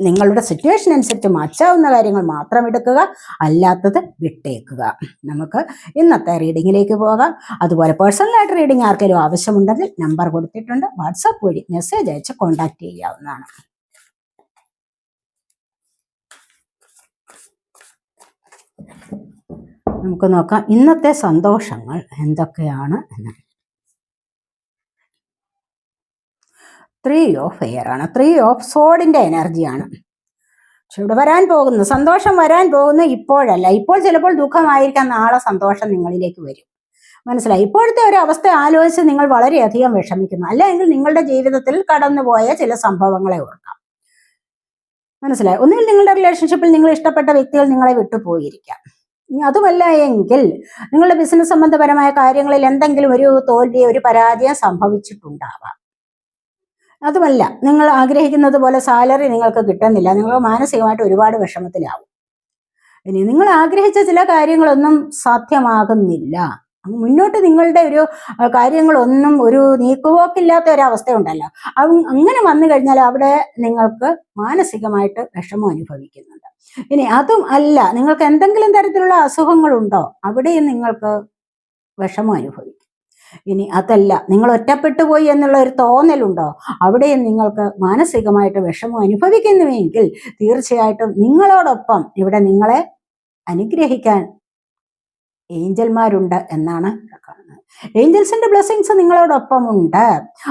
നിങ്ങളുടെ സിറ്റുവേഷൻ അനുസരിച്ച് മാറ്റാവുന്ന കാര്യങ്ങൾ മാത്രം എടുക്കുക. അല്ലാത്തത് വിട്ടേക്കുക. നമുക്ക് ഇന്നത്തെ റീഡിങ്ങിലേക്ക് പോകാം. അതുപോലെ പേഴ്സണലായിട്ട് റീഡിംഗ് ആർക്കെങ്കിലും ആവശ്യമുണ്ടെങ്കിൽ നമ്പർ കൊടുത്തിട്ടുണ്ട്. വാട്സാപ്പ് വഴി മെസ്സേജ് അയച്ച് കോണ്ടാക്ട് ചെയ്യാവുന്നതാണ്. നമുക്ക് നോക്കാം. ഇന്നത്തെ സന്തോഷങ്ങൾ എന്തൊക്കെയാണ് എന്ന്. ത്രീ ഓഫ് എയർ ആണ്. ത്രീ ഓഫ് സോഡിന്റെ എനർജിയാണ് പക്ഷെ ഇവിടെ വരാൻ പോകുന്നു. സന്തോഷം വരാൻ പോകുന്ന ഇപ്പോഴല്ല. ഇപ്പോൾ ചിലപ്പോൾ ദുഃഖമായിരിക്കാം. നാളെ സന്തോഷം നിങ്ങളിലേക്ക് വരും. മനസ്സിലായി? ഇപ്പോഴത്തെ ഒരു അവസ്ഥ ആലോചിച്ച് നിങ്ങൾ വളരെയധികം വിഷമിക്കുന്നു. അല്ലെങ്കിൽ നിങ്ങളുടെ ജീവിതത്തിൽ കടന്നുപോയ ചില സംഭവങ്ങളെ ഓർക്കാം. മനസ്സിലായി? ഒന്നുകിൽ നിങ്ങളുടെ റിലേഷൻഷിപ്പിൽ നിങ്ങൾ ഇഷ്ടപ്പെട്ട വ്യക്തികൾ നിങ്ങളെ വിട്ടുപോയിരിക്കാം. അതുമല്ല എങ്കിൽ നിങ്ങളുടെ ബിസിനസ് സംബന്ധപരമായ കാര്യങ്ങളിൽ എന്തെങ്കിലും ഒരു തോൽവി ഒരു പരാജയം സംഭവിച്ചിട്ടുണ്ടാവാം. അതുമല്ല നിങ്ങൾ ആഗ്രഹിക്കുന്നത് പോലെ സാലറി നിങ്ങൾക്ക് കിട്ടുന്നില്ല. നിങ്ങൾ മാനസികമായിട്ട് ഒരുപാട് വിഷമത്തിലാവും. ഇനി നിങ്ങൾ ആഗ്രഹിച്ച ചില കാര്യങ്ങളൊന്നും സാധ്യമാകുന്നില്ല. മുന്നോട്ട് നിങ്ങളുടെ ഒരു കാര്യങ്ങളൊന്നും ഒരു നീക്കുപോക്കില്ലാത്ത ഒരവസ്ഥ ഉണ്ടല്ലോ അങ്ങനെ വന്നു കഴിഞ്ഞാൽ അവിടെ നിങ്ങൾക്ക് മാനസികമായിട്ട് വിഷമം അനുഭവിക്കുന്നുണ്ട്. ഇനി അതും അല്ല നിങ്ങൾക്ക് എന്തെങ്കിലും തരത്തിലുള്ള അസുഖങ്ങളുണ്ടോ? അവിടെയും നിങ്ങൾക്ക് വിഷമം അനുഭവിക്കും. ഇനി അതല്ല നിങ്ങൾ ഒറ്റപ്പെട്ടു പോയി എന്നുള്ള ഒരു തോന്നലുണ്ടോ? അവിടെയും നിങ്ങൾക്ക് മാനസികമായിട്ട് വിഷമം അനുഭവിക്കുന്നുവെങ്കിൽ തീർച്ചയായിട്ടും നിങ്ങളോടൊപ്പം ഇവിടെ നിങ്ങളെ അനുഗ്രഹിക്കാൻ ഏഞ്ചൽമാരുണ്ട് എന്നാണ് കാണുന്നത്. ഏഞ്ചൽസിന്റെ ബ്ലെസ്സിങ്സ് നിങ്ങളോടൊപ്പം ഉണ്ട്.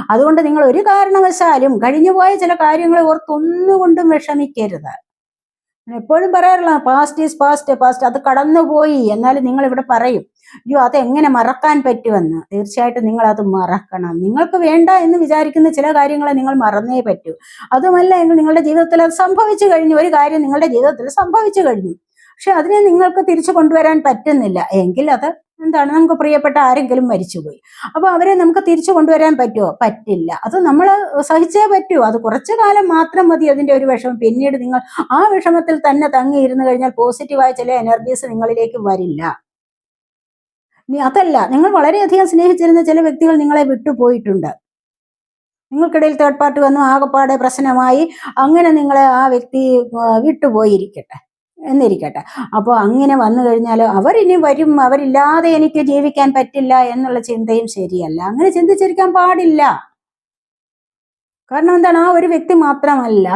അതുകൊണ്ട് നിങ്ങൾ ഒരു കാരണവശാലും കഴിഞ്ഞുപോയ ചില കാര്യങ്ങളെ ഓർത്ത് ഒന്നുകൊണ്ടും വിഷമിക്കരുത്. എപ്പോഴും പറയാറില്ല പാസ്റ്റ് ഈസ് പാസ്റ്റ് പാസ്റ്റ് അത് കടന്നുപോയി. എന്നാലും നിങ്ങൾ ഇവിടെ പറയും അയ്യോ അതെങ്ങനെ മറക്കാൻ പറ്റുമെന്ന്. തീർച്ചയായിട്ടും നിങ്ങൾ അത് മറക്കണം. നിങ്ങൾക്ക് വേണ്ട എന്ന് വിചാരിക്കുന്ന ചില കാര്യങ്ങളെ നിങ്ങൾ മറന്നേ പറ്റൂ. അതുമല്ല എങ്കിൽ നിങ്ങളുടെ ജീവിതത്തിൽ അത് സംഭവിച്ചു കഴിഞ്ഞു. ഒരു കാര്യം നിങ്ങളുടെ ജീവിതത്തിൽ സംഭവിച്ചു കഴിഞ്ഞു. പക്ഷെ അതിനെ നിങ്ങൾക്ക് തിരിച്ചു കൊണ്ടുവരാൻ പറ്റുന്നില്ല. എങ്കിൽ അത് എന്താണ്? നമുക്ക് പ്രിയപ്പെട്ട ആരെങ്കിലും മരിച്ചുപോയി. അപ്പൊ അവരെ നമുക്ക് തിരിച്ചു കൊണ്ടുവരാൻ പറ്റുമോ പറ്റില്ല. അത് നമ്മൾ സഹിച്ചേ പറ്റൂ. അത് കുറച്ചു കാലം മാത്രം മതി അതിന്റെ ഒരു വിഷമം. പിന്നീട് നിങ്ങൾ ആ വിഷമത്തിൽ തന്നെ തങ്ങിയിരുന്നു കഴിഞ്ഞാൽ പോസിറ്റീവായ ചില എനർജീസ് നിങ്ങളിലേക്ക് വരില്ല. അതല്ല നിങ്ങൾ വളരെയധികം സ്നേഹിച്ചിരുന്ന ചില വ്യക്തികൾ നിങ്ങളെ വിട്ടുപോയിട്ടുണ്ട്. നിങ്ങൾക്കിടയിൽ തേർഡ് പാർട്ടി വന്നു ആകപ്പാടെ പ്രശ്നമായി അങ്ങനെ നിങ്ങളെ ആ വ്യക്തി വിട്ടുപോയിരിക്കട്ടെ എന്നിരിക്കട്ടെ. അപ്പോൾ അങ്ങനെ വന്നു കഴിഞ്ഞാൽ അവരിനി വരും അവരില്ലാതെ എനിക്ക് ജീവിക്കാൻ പറ്റില്ല എന്നുള്ള ചിന്തയും ശരിയല്ല. അങ്ങനെ ചിന്തിച്ചിരിക്കാൻ പാടില്ല. കാരണം എന്താണ്? ആ ഒരു വ്യക്തി മാത്രമല്ല.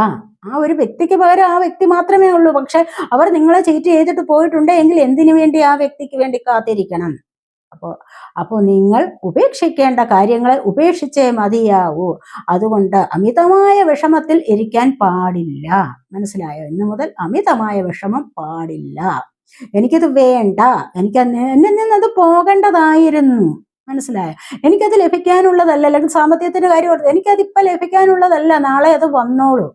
ആ ഒരു വ്യക്തിക്ക് പകരം ആ വ്യക്തി മാത്രമേ ഉള്ളൂ. പക്ഷെ അവർ നിങ്ങളെ ചീറ്റ് ചെയ്തിട്ട് പോയിട്ടുണ്ട് എങ്കിൽ എന്തിനു വേണ്ടി ആ വ്യക്തിക്ക് വേണ്ടി കാത്തിരിക്കണം? അപ്പോൾ അപ്പോൾ നിങ്ങൾ ഉപേക്ഷിക്കേണ്ട കാര്യങ്ങളെ ഉപേക്ഷിച്ചേ മതിയാവൂ. അതുകൊണ്ട് അമിതമായ വിഷമത്തിൽ ഇരിക്കാൻ പാടില്ല. മനസ്സിലായോ? ഇന്നു മുതൽ അമിതമായ വിഷമം പാടില്ല. എനിക്കത് വേണ്ട. എനിക്ക് എന്നിൽ നിന്നത് പോകേണ്ടതായിരുന്നു. മനസ്സിലായോ? എനിക്കത് ലഭിക്കാനുള്ളതല്ല. അല്ലെങ്കിൽ സാമ്പത്തികത്തിന്റെ കാര്യം ഓർത്ത് എനിക്കത് ഇപ്പൊ ലഭിക്കാനുള്ളതല്ല. നാളെ അത് വന്നോളൂ.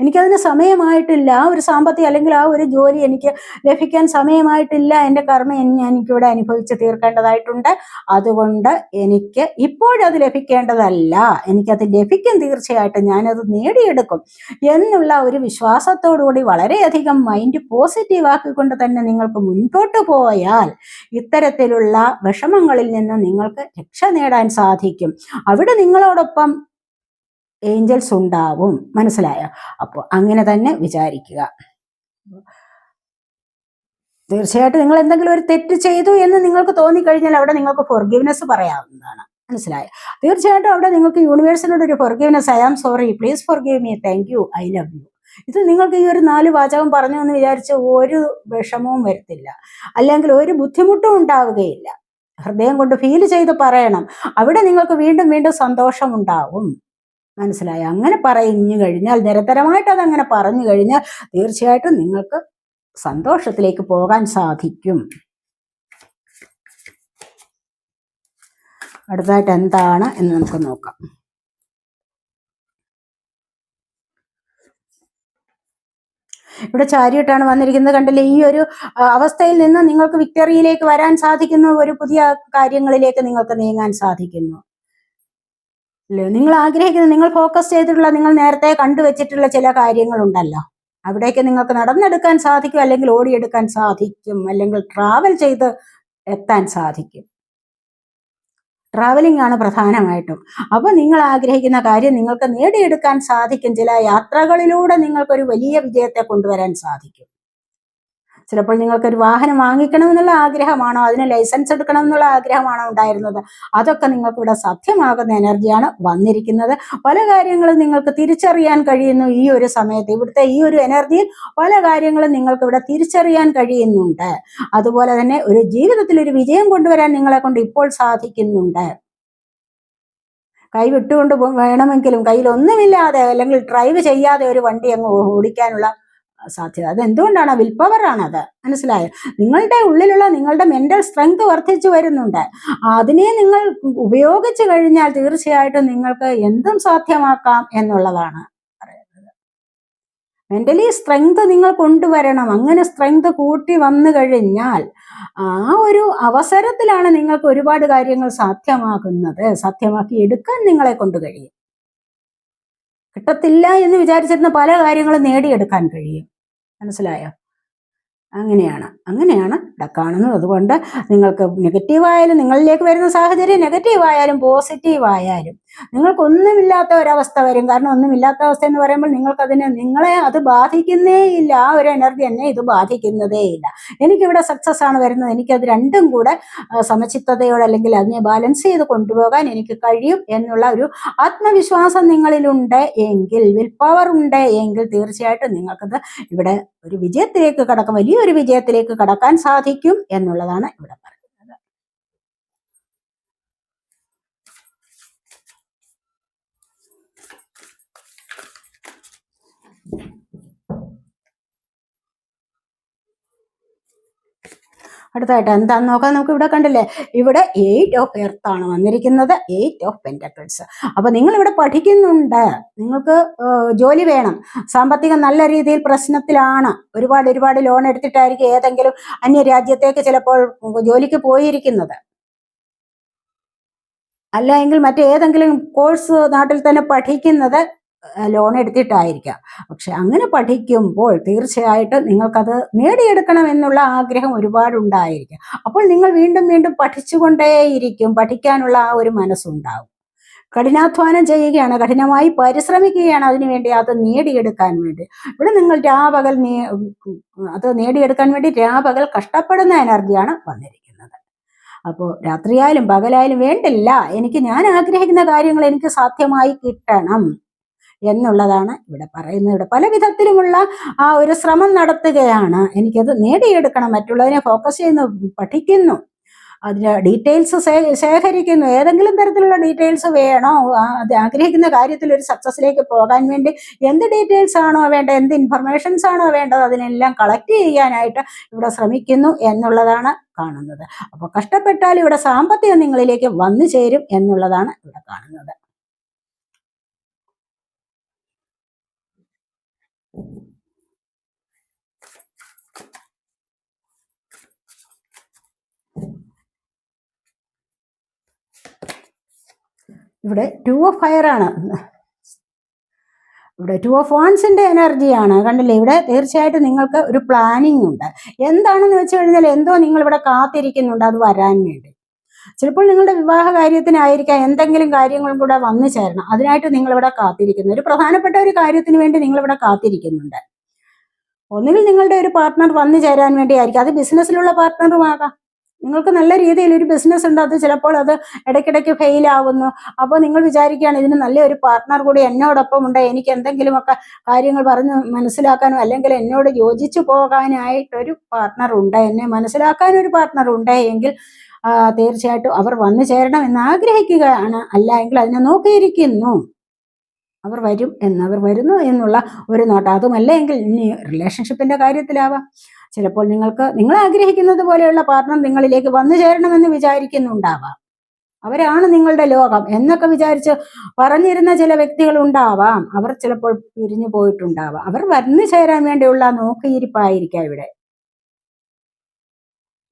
എനിക്കതിന് സമയമായിട്ടില്ല. ആ ഒരു സാമ്പത്തികം അല്ലെങ്കിൽ ആ ഒരു ജോലി എനിക്ക് ലഭിക്കാൻ സമയമായിട്ടില്ല. എന്റെ കർമ്മ എനിക്കിവിടെ അനുഭവിച്ച് തീർക്കേണ്ടതായിട്ടുണ്ട്. അതുകൊണ്ട് എനിക്ക് ഇപ്പോഴത് ലഭിക്കേണ്ടതല്ല. എനിക്കത് ലഭിക്കും തീർച്ചയായിട്ടും. ഞാനത് നേടിയെടുക്കും എന്നുള്ള ഒരു വിശ്വാസത്തോടുകൂടി വളരെയധികം മൈൻഡ് പോസിറ്റീവ് ആക്കിക്കൊണ്ട് തന്നെ നിങ്ങൾക്ക് മുൻപോട്ട് പോയാൽ ഇത്തരത്തിലുള്ള വിഷമങ്ങളിൽ നിന്ന് നിങ്ങൾക്ക് രക്ഷ നേടാൻ സാധിക്കും. അവിടെ നിങ്ങളോടൊപ്പം ഏഞ്ചൽസ് ഉണ്ടാവും. മനസ്സിലായോ? അപ്പോൾ അങ്ങനെ തന്നെ വിചാരിക്കുക. തീർച്ചയായിട്ടും നിങ്ങൾ എന്തെങ്കിലും ഒരു തെറ്റ് ചെയ്തു എന്ന് നിങ്ങൾക്ക് തോന്നിക്കഴിഞ്ഞാൽ അവിടെ നിങ്ങൾക്ക് ഫോർഗിവ്നെസ് പറയാവുന്നതാണ്. മനസ്സിലായോ? തീർച്ചയായിട്ടും അവിടെ നിങ്ങൾക്ക് യൂണിവേഴ്സിനോട് ഒരു forgiveness I am sorry please forgive me thank you I love you ഇത് നിങ്ങൾക്ക് ഈ ഒരു നാല് വാചകം പറഞ്ഞു എന്ന് വിചാരിച്ച് ഒരു വിഷമവും വരത്തില്ല. അല്ലെങ്കിൽ ഒരു ബുദ്ധിമുട്ടും ഉണ്ടാവുകയില്ല. ഹൃദയം കൊണ്ട് ഫീൽ ചെയ്ത് പറയണം. അവിടെ നിങ്ങൾക്ക് വീണ്ടും വീണ്ടും സന്തോഷം ഉണ്ടാവും മനസ്സിലായോ. അങ്ങനെ പറഞ്ഞു കഴിഞ്ഞാൽ നിരന്തരമായിട്ട് അതങ്ങനെ പറഞ്ഞു കഴിഞ്ഞാൽ തീർച്ചയായിട്ടും നിങ്ങൾക്ക് സന്തോഷത്തിലേക്ക് പോകാൻ സാധിക്കും. അടുത്തതായിട്ട് എന്താണ് എന്ന് നമുക്ക് നോക്കാം. ഇവിടെ ചാരിയിട്ടാണ് വന്നിരിക്കുന്നത് കണ്ടില്ലേ ഈ ഒരു അവസ്ഥയിൽ നിന്ന് നിങ്ങൾക്ക് വിക്ടറിയിലേക്ക് വരാൻ സാധിക്കുന്നു ഒരു പുതിയ കാര്യങ്ങളിലേക്ക് നിങ്ങൾക്ക് നീങ്ങാൻ സാധിക്കുന്നു. അല്ലേ? നിങ്ങൾ ആഗ്രഹിക്കുന്ന നിങ്ങൾ ഫോക്കസ് ചെയ്തിട്ടുള്ള നിങ്ങൾ നേരത്തെ കണ്ടുവച്ചിട്ടുള്ള ചില കാര്യങ്ങളുണ്ടല്ലോ. അവിടേക്ക് നിങ്ങൾക്ക് നടന്നെടുക്കാൻ സാധിക്കും അല്ലെങ്കിൽ ഓടിയെടുക്കാൻ സാധിക്കും അല്ലെങ്കിൽ ട്രാവൽ ചെയ്ത് എത്താൻ സാധിക്കും. ട്രാവലിംഗ് ആണ് പ്രധാനമായിട്ടും. അപ്പോൾ നിങ്ങൾ ആഗ്രഹിക്കുന്ന കാര്യം നിങ്ങൾക്ക് നേടിയെടുക്കാൻ സാധിക്കും. ചില യാത്രകളിലൂടെ നിങ്ങൾക്കൊരു വലിയ വിജയത്തെ കൊണ്ടുവരാൻ സാധിക്കും. ചിലപ്പോൾ നിങ്ങൾക്കൊരു വാഹനം വാങ്ങിക്കണം എന്നുള്ള ആഗ്രഹമാണോ? അതിന് ലൈസൻസ് എടുക്കണം എന്നുള്ള ആഗ്രഹമാണോ ഉണ്ടായിരുന്നത്? അതൊക്കെ നിങ്ങൾക്ക് ഇവിടെ സത്യമാകുന്ന എനർജിയാണ് വന്നിരിക്കുന്നത്. പല കാര്യങ്ങളും നിങ്ങൾക്ക് തിരിച്ചറിയാൻ കഴിയുന്നു ഈ ഒരു സമയത്ത്. ഇവിടുത്തെ ഈ ഒരു എനർജിയിൽ പല കാര്യങ്ങളും നിങ്ങൾക്ക് ഇവിടെ തിരിച്ചറിയാൻ കഴിയുന്നുണ്ട്. അതുപോലെ തന്നെ ഒരു ജീവിതത്തിൽ ഒരു വിജയം കൊണ്ടുവരാൻ നിങ്ങളെ കൊണ്ട് ഇപ്പോൾ സാധിക്കുന്നുണ്ട്. കൈ വിട്ടുകൊണ്ട് വേണമെങ്കിലും കയ്യിൽ ഒന്നുമില്ലാതെ അല്ലെങ്കിൽ ഡ്രൈവ് ചെയ്യാതെ ഒരു വണ്ടി അങ്ങ് ഓടിക്കാനുള്ള സാധ്യത. അത് എന്തുകൊണ്ടാണ് വിൽ അത് മനസ്സിലായോ? നിങ്ങളുടെ ഉള്ളിലുള്ള നിങ്ങളുടെ മെന്റൽ സ്ട്രെങ്ത് വർദ്ധിച്ചു വരുന്നുണ്ട്. അതിനെ നിങ്ങൾ ഉപയോഗിച്ചു കഴിഞ്ഞാൽ തീർച്ചയായിട്ടും നിങ്ങൾക്ക് എന്തും സാധ്യമാക്കാം എന്നുള്ളതാണ് പറയുന്നത്. മെന്റലി സ്ട്രെങ്ത് നിങ്ങൾ കൊണ്ടുവരണം. അങ്ങനെ സ്ട്രെങ്ത് കൂട്ടി വന്നു കഴിഞ്ഞാൽ ആ ഒരു അവസരത്തിലാണ് നിങ്ങൾക്ക് ഒരുപാട് കാര്യങ്ങൾ സാധ്യമാകുന്നത്. സാധ്യമാക്കി എടുക്കാൻ നിങ്ങളെ കൊണ്ട് കഴിയും. കിട്ടത്തില്ല എന്ന് വിചാരിച്ചിരുന്ന പല കാര്യങ്ങളും നേടിയെടുക്കാൻ കഴിയും. മനസ്സിലായോ? അങ്ങനെയാണ്. അങ്ങനെയാണ് കാണുന്നത്. അതുകൊണ്ട് നിങ്ങൾക്ക് നെഗറ്റീവായാലും നിങ്ങളിലേക്ക് വരുന്ന സാഹചര്യം നെഗറ്റീവായാലും പോസിറ്റീവായാലും നിങ്ങൾക്കൊന്നുമില്ലാത്ത ഒരവസ്ഥ വരും. കാരണം ഒന്നുമില്ലാത്ത അവസ്ഥ എന്ന് പറയുമ്പോൾ നിങ്ങൾക്കതിനെ നിങ്ങളെ അത് ബാധിക്കുന്നേ ഇല്ല. ആ ഒരു എനർജി എന്നെ ഇത് ബാധിക്കുന്നതേ ഇല്ല. എനിക്കിവിടെ സക്സസ് ആണ് വരുന്നത്. എനിക്കത് രണ്ടും കൂടെ സമചിത്തതയോടെ അല്ലെങ്കിൽ അതിനെ ബാലൻസ് ചെയ്ത് കൊണ്ടുപോകാൻ എനിക്ക് കഴിയും എന്നുള്ള ഒരു ആത്മവിശ്വാസം നിങ്ങളിലുണ്ട് എങ്കിൽ വിൽ പവർ ഉണ്ട് എങ്കിൽ തീർച്ചയായിട്ടും നിങ്ങൾക്കത് ഇവിടെ ഒരു വിജയത്തിലേക്ക് കടക്കാം. വലിയൊരു വിജയത്തിലേക്ക് കടക്കാൻ സാധിക്കും. എന്നുള്ളതാണ് ഇവിടെ പറയുന്നത് അടുത്തായിട്ട് എന്താന്ന് നോക്കാം. നമുക്ക് ഇവിടെ കണ്ടില്ലേ? ഇവിടെ എയ്റ്റ് ഓഫ് എർത്ത് ആണ് വന്നിരിക്കുന്നത്. എയ്റ്റ് ഓഫ് പെന്റക്കിൾസ് അപ്പൊ നിങ്ങൾ ഇവിടെ പഠിക്കുന്നുണ്ട്. നിങ്ങൾക്ക് ജോലി വേണം. സാമ്പത്തികം നല്ല രീതിയിൽ പ്രശ്നത്തിലാണ്. ഒരുപാട് ഒരുപാട് ലോൺ എടുത്തിട്ടായിരിക്കും ഏതെങ്കിലും അന്യ രാജ്യത്തേക്ക് ചിലപ്പോൾ ജോലിക്ക് പോയിരിക്കുന്നത്. അല്ല എങ്കിൽ മറ്റേതെങ്കിലും കോഴ്സ് നാട്ടിൽ തന്നെ പഠിക്കുന്നത് ലോൺ എടുത്തിട്ടായിരിക്കാം. പക്ഷെ അങ്ങനെ പഠിക്കുമ്പോൾ തീർച്ചയായിട്ടും നിങ്ങൾക്കത് നേടിയെടുക്കണം എന്നുള്ള ആഗ്രഹം ഒരുപാടുണ്ടായിരിക്കാം. അപ്പോൾ നിങ്ങൾ വീണ്ടും വീണ്ടും പഠിച്ചുകൊണ്ടേയിരിക്കും. പഠിക്കാനുള്ള ആ ഒരു മനസ്സുണ്ടാവും. കഠിനാധ്വാനം ചെയ്യുകയാണ് കഠിനമായി പരിശ്രമിക്കുകയാണ് അതിനുവേണ്ടി അത് നേടിയെടുക്കാൻ വേണ്ടി. ഇവിടെ നിങ്ങൾ രാപകൽ അത് നേടിയെടുക്കാൻ വേണ്ടി രാപകൽ കഷ്ടപ്പെടുന്ന എനർജിയാണ് വന്നിരിക്കുന്നത്. അപ്പോൾ രാത്രിയായാലും പകലായാലും വേണ്ടില്ല. എനിക്ക് ഞാൻ ആഗ്രഹിക്കുന്ന കാര്യങ്ങൾ എനിക്ക് സാധ്യമായി കിട്ടണം. എന്നുള്ളതാണ് ഇവിടെ പറയുന്നത്. ഇവിടെ പല വിധത്തിലുമുള്ള ആ ഒരു ശ്രമം നടത്തുകയാണ്. എനിക്കത് നേടിയെടുക്കണം. മറ്റുള്ളതിനെ ഫോക്കസ് ചെയ്യുന്നു പഠിക്കുന്നു. അതിന് ഡീറ്റെയിൽസ് ശേഖരിക്കുന്നു. ഏതെങ്കിലും തരത്തിലുള്ള ഡീറ്റെയിൽസ് വേണോ? അത് ആഗ്രഹിക്കുന്ന കാര്യത്തിൽ ഒരു സക്സസ്സിലേക്ക് പോകാൻ വേണ്ടി എന്ത് ഡീറ്റെയിൽസ് ആണോ വേണ്ടത്? എന്ത് ഇൻഫർമേഷൻസ് ആണോ വേണ്ടത്? അതിനെല്ലാം കളക്ട് ചെയ്യാനായിട്ട് ഇവിടെ ശ്രമിക്കുന്നു എന്നുള്ളതാണ് കാണുന്നത്. അപ്പോൾ കഷ്ടപ്പെട്ടാൽ ഇവിടെ സാമ്പത്തികം നിങ്ങളിലേക്ക് വന്നു ചേരും എന്നുള്ളതാണ് ഇവിടെ കാണുന്നത്. ഇവിടെ ടു ഓഫ് ഫയർ ആണ്. ഇവിടെ ടു ഓഫ് വാൺസിന്റെ എനർജിയാണ് കണ്ടില്ലേ? ഇവിടെ തീർച്ചയായിട്ടും നിങ്ങൾക്ക് ഒരു പ്ലാനിങ് ഉണ്ട്. എന്താണെന്ന് വെച്ച് കഴിഞ്ഞാൽ എന്തോ നിങ്ങൾ ഇവിടെ കാത്തിരിക്കുന്നുണ്ട്. അത് വരാൻ വേണ്ടി. ചിലപ്പോൾ നിങ്ങളുടെ വിവാഹ കാര്യത്തിനായിരിക്കാം എന്തെങ്കിലും കാര്യങ്ങളും കൂടെ വന്നു ചേരണം. അതിനായിട്ട് നിങ്ങളിവിടെ കാത്തിരിക്കുന്നു ഒരു പ്രധാനപ്പെട്ട ഒരു കാര്യത്തിന് വേണ്ടി നിങ്ങളിവിടെ കാത്തിരിക്കുന്നുണ്ട്. ഒന്നുകിൽ നിങ്ങളുടെ ഒരു പാർട്ട്ണർ വന്നു ചേരാൻ വേണ്ടിയായിരിക്കും. അത് ബിസിനസ്സിലുള്ള പാർട്ട്ണറും ആകാം. നിങ്ങൾക്ക് നല്ല രീതിയിൽ ഒരു ബിസിനസ് ഉണ്ട്. അത് ചിലപ്പോൾ അത് ഇടയ്ക്കിടയ്ക്ക് ഫെയിൽ ആവുന്നു. അപ്പോൾ നിങ്ങൾ വിചാരിക്കുകയാണ് ഇതിന് നല്ലൊരു പാർട്ട്ണർ കൂടി എന്നോടൊപ്പം ഉണ്ട്. എനിക്ക് എന്തെങ്കിലുമൊക്കെ കാര്യങ്ങൾ പറഞ്ഞ് മനസ്സിലാക്കാനോ അല്ലെങ്കിൽ എന്നോട് യോജിച്ചു പോകാനായിട്ടൊരു പാർട്ട്ണർ ഉണ്ട്. എന്നെ മനസ്സിലാക്കാൻ ഒരു പാർട്ട്ണർ ഉണ്ട് എങ്കിൽ തീർച്ചയായിട്ടും അവർ വന്നു ചേരണം എന്ന് ആഗ്രഹിക്കുകയാണ്. അല്ല എങ്കിൽ അതിനെ നോക്കിയിരിക്കുന്നു. അവർ വരും എന്ന് അവർ വരുന്നു എന്നുള്ള ഒരു നോട്ടം. അതുമല്ല എങ്കിൽ ഇനി റിലേഷൻഷിപ്പിന്റെ കാര്യത്തിലാവാം. ചിലപ്പോൾ നിങ്ങൾക്ക് നിങ്ങൾ ആഗ്രഹിക്കുന്നത് പോലെയുള്ള പാർട്ണർ നിങ്ങളിലേക്ക് വന്നു ചേരണമെന്ന് വിചാരിക്കുന്നുണ്ടാവാം. അവരാണ് നിങ്ങളുടെ ലോകം എന്നൊക്കെ വിചാരിച്ച് പറഞ്ഞിരുന്ന ചില വ്യക്തികൾ ഉണ്ടാവാം. അവർ ചിലപ്പോൾ പിരിഞ്ഞു പോയിട്ടുണ്ടാവാം. അവർ വന്നു ചേരാൻ വേണ്ടിയുള്ള നോക്കിയിരിപ്പായിരിക്കാം ഇവിടെ.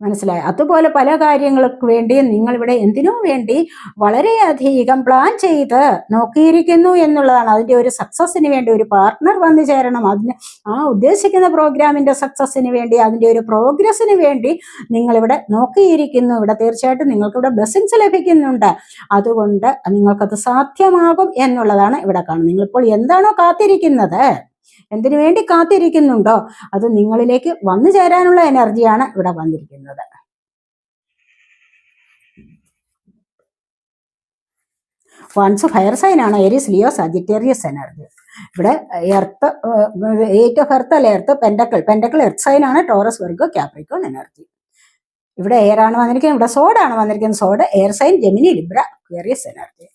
മനസ്സിലായി. അതുപോലെ പല കാര്യങ്ങൾക്ക് വേണ്ടി നിങ്ങൾ ഇവിടെ എന്തിനു വേണ്ടി വളരെയധികം പ്ലാൻ ചെയ്ത് നോക്കിയിരിക്കുന്നു എന്നുള്ളതാണ്. അതിന്റെ ഒരു സക്സസിന് വേണ്ടി ഒരു പാർട്ട്ണർ വന്നു ചേരണം. അതിന് ആ ഉദ്ദേശിക്കുന്ന പ്രോഗ്രാമിന്റെ സക്സസിന് വേണ്ടി അതിന്റെ ഒരു പ്രോഗ്രസിന് വേണ്ടി നിങ്ങൾ ഇവിടെ നോക്കിയിരിക്കുന്നു. ഇവിടെ തീർച്ചയായിട്ടും നിങ്ങൾക്ക് ഇവിടെ ബ്ലെസ്സിങ്സ് ലഭിക്കുന്നുണ്ട്. അതുകൊണ്ട് നിങ്ങൾക്കത് സാധ്യമാകും എന്നുള്ളതാണ് ഇവിടെ കാണുന്നത്. നിങ്ങളിപ്പോൾ എന്താണോ കാത്തിരിക്കുന്നത്? എന്തിനു വേണ്ടി കാത്തിരിക്കുന്നുണ്ടോ? അത് നിങ്ങളിലേക്ക് വന്നു ചേരാനുള്ള എനർജിയാണ് ഇവിടെ വന്നിരിക്കുന്നത്. വൺസ് ഫയർ സൈൻ ആണ്. എരിസ് ലിയോ സജിറ്റേറിയസ് എനർജി ഇവിടെ എർത്ത് എയ്റ്റ് ഓഫ് എർത്ത് അല്ല? Earth pentacle pentacle earth sign ആണ്. ടോറസ് വർഗ് ക്യാപ്രിക്കോൺ എനർജി ഇവിടെ എയർ ആണ് വന്നിരിക്കുന്നത്. ഇവിടെ സോഡാണ് വന്നിരിക്കുന്നത്. Sword air sign Gemini Libra Aquarius energy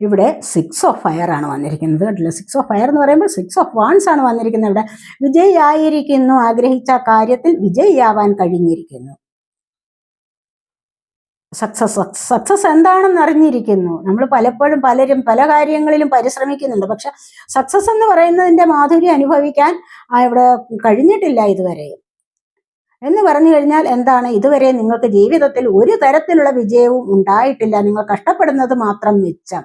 ഇവിടെ സിക്സ് ഓഫ് ഫയർ ആണ് വന്നിരിക്കുന്നത് കേട്ടില്ല? സിക്സ് ഓഫ് ഫയർ എന്ന് പറയുമ്പോൾ സിക്സ് ഓഫ് വാൺസ് ആണ് വന്നിരിക്കുന്നത് ഇവിടെ. വിജയിയായിരിക്കുന്നു ആഗ്രഹിച്ച കാര്യത്തിൽ വിജയിയാവാൻ കഴിഞ്ഞിരിക്കുന്നു. സക്സസ് സക്സസ് എന്താണെന്ന് അറിഞ്ഞിരിക്കുന്നു. നമ്മൾ പലപ്പോഴും പലരും പല കാര്യങ്ങളിലും പരിശ്രമിക്കുന്നുണ്ട്. പക്ഷെ സക്സസ് എന്ന് പറയുന്നതിന്റെ മാധുര്യം അനുഭവിക്കാൻ ഇവിടെ കഴിഞ്ഞിട്ടില്ല ഇതുവരെയും എന്ന് പറഞ്ഞു കഴിഞ്ഞാൽ എന്താണ്? ഇതുവരെ നിങ്ങൾക്ക് ജീവിതത്തിൽ ഒരു തരത്തിലുള്ള വിജയവും ഉണ്ടായിട്ടില്ല. നിങ്ങൾ കഷ്ടപ്പെടുന്നത് മാത്രം മിച്ചം.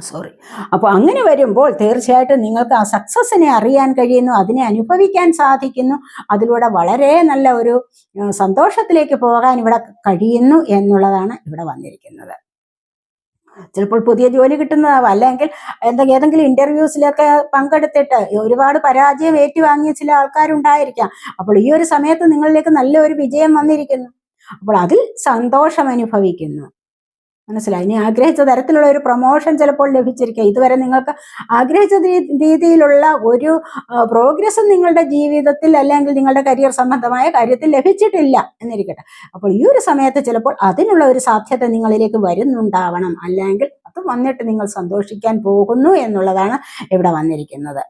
സോറി അപ്പോൾ അങ്ങനെ വരുമ്പോൾ തീർച്ചയായിട്ടും നിങ്ങൾക്ക് ആ സക്സസ്സിനെ അറിയാൻ കഴിയുന്നു അതിനെ അനുഭവിക്കാൻ സാധിക്കുന്നു അതിലൂടെ വളരെ നല്ല ഒരു സന്തോഷത്തിലേക്ക് പോകാൻ ഇവിടെ കഴിയുന്നു എന്നുള്ളതാണ് ഇവിടെ വന്നിരിക്കുന്നത്. ചിലപ്പോൾ പുതിയ ജോലി കിട്ടുന്നതാവാം. അല്ലെങ്കിൽ എന്തെങ്കിലും ഏതെങ്കിലും ഇന്റർവ്യൂസിലൊക്കെ പങ്കെടുത്തിട്ട് ഒരുപാട് പരാജയം ഏറ്റുവാങ്ങിയ ചില ആൾക്കാരുണ്ടായിരിക്കാം. അപ്പോൾ ഈ ഒരു സമയത്ത് നിങ്ങളിലേക്ക് നല്ലൊരു വിജയം വന്നിരിക്കുന്നു. അപ്പോൾ അതിൽ സന്തോഷം അനുഭവിക്കുന്നു. മനസ്സിലായി? ഇനി ആഗ്രഹിച്ച തരത്തിലുള്ള ഒരു പ്രൊമോഷൻ ചിലപ്പോൾ ലഭിച്ചിരിക്കുക ഇതുവരെ നിങ്ങൾക്ക് ആഗ്രഹിച്ച രീതിയിലുള്ള ഒരു പ്രോഗ്രസ് നിങ്ങളുടെ ജീവിതത്തിൽ അല്ലെങ്കിൽ നിങ്ങളുടെ കരിയർ സംബന്ധമായ കാര്യത്തിൽ ലഭിച്ചിട്ടില്ല എന്നിരിക്കട്ടെ. അപ്പോൾ ഈ ഒരു സമയത്ത് ചിലപ്പോൾ അതിനുള്ള ഒരു സാധ്യത നിങ്ങളിലേക്ക് വരുന്നുണ്ടാവണം. അല്ലെങ്കിൽ അത് വന്നിട്ട് നിങ്ങൾ സന്തോഷിക്കാൻ പോകുന്നു എന്നുള്ളതാണ് ഇവിടെ വന്നിരിക്കുന്നത്.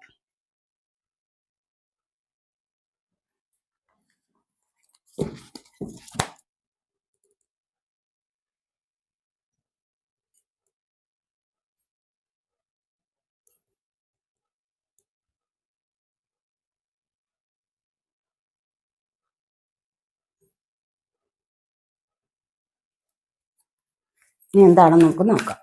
ഇനി എന്താണെന്ന് നമുക്ക് നോക്കാം.